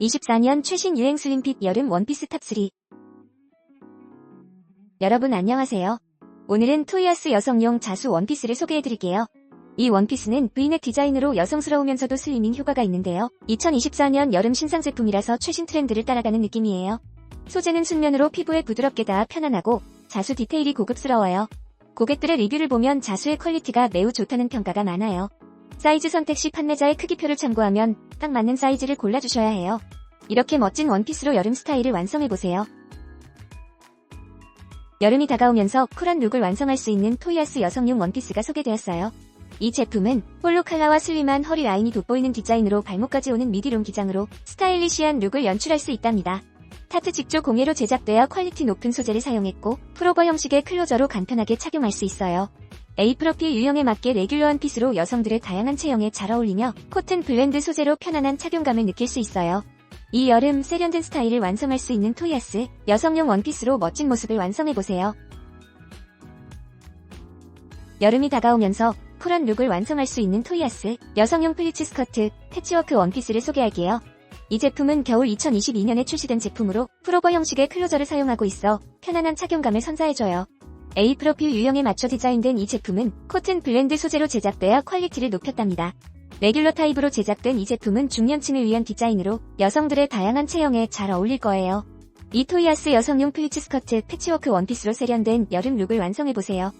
24년 최신 유행 슬림핏 여름 원피스 탑3 여러분 안녕하세요. 오늘은 토이아스 여성용 자수 원피스를 소개해드릴게요. 이 원피스는 V넥 디자인으로 여성스러우면서도 슬리밍 효과가 있는데요. 2024년 여름 신상 제품이라서 최신 트렌드를 따라가는 느낌이에요. 소재는 순면으로 피부에 부드럽게 닿아 편안하고 자수 디테일이 고급스러워요. 고객들의 리뷰를 보면 자수의 퀄리티가 매우 좋다는 평가가 많아요. 사이즈 선택 시 판매자의 크기표를 참고하면 딱 맞는 사이즈를 골라주셔야 해요. 이렇게 멋진 원피스로 여름 스타일을 완성해보세요. 여름이 다가오면서 쿨한 룩을 완성할 수 있는 토이아스 여성용 원피스가 소개되었어요. 이 제품은 폴로 칼라와 슬림한 허리 라인이 돋보이는 디자인으로 발목까지 오는 미디롱 기장으로 스타일리시한 룩을 연출할 수 있답니다. 타트 직조 공예로 제작되어 퀄리티 높은 소재를 사용했고 프로버 형식의 클로저로 간편하게 착용할 수 있어요. 프로필 유형에 맞게 레귤러한 핏으로 여성들의 다양한 체형에 잘 어울리며 코튼 블렌드 소재로 편안한 착용감을 느낄 수 있어요. 이 여름 세련된 스타일을 완성할 수 있는 토이아스 여성용 원피스로 멋진 모습을 완성해보세요. 여름이 다가오면서 쿨한 룩을 완성할 수 있는 토이아스 여성용 플리츠 스커트 패치워크 원피스를 소개할게요. 이 제품은 겨울 2022년에 출시된 제품으로 프로버 형식의 클로저를 사용하고 있어 편안한 착용감을 선사해줘요. A 프로필 유형에 맞춰 디자인된 이 제품은 코튼 블렌드 소재로 제작되어 퀄리티를 높였답니다. 레귤러 타입으로 제작된 이 제품은 중년층을 위한 디자인으로 여성들의 다양한 체형에 잘 어울릴 거예요. 이 토이아스 여성용 플리츠 스커트 패치워크 원피스로 세련된 여름 룩을 완성해보세요.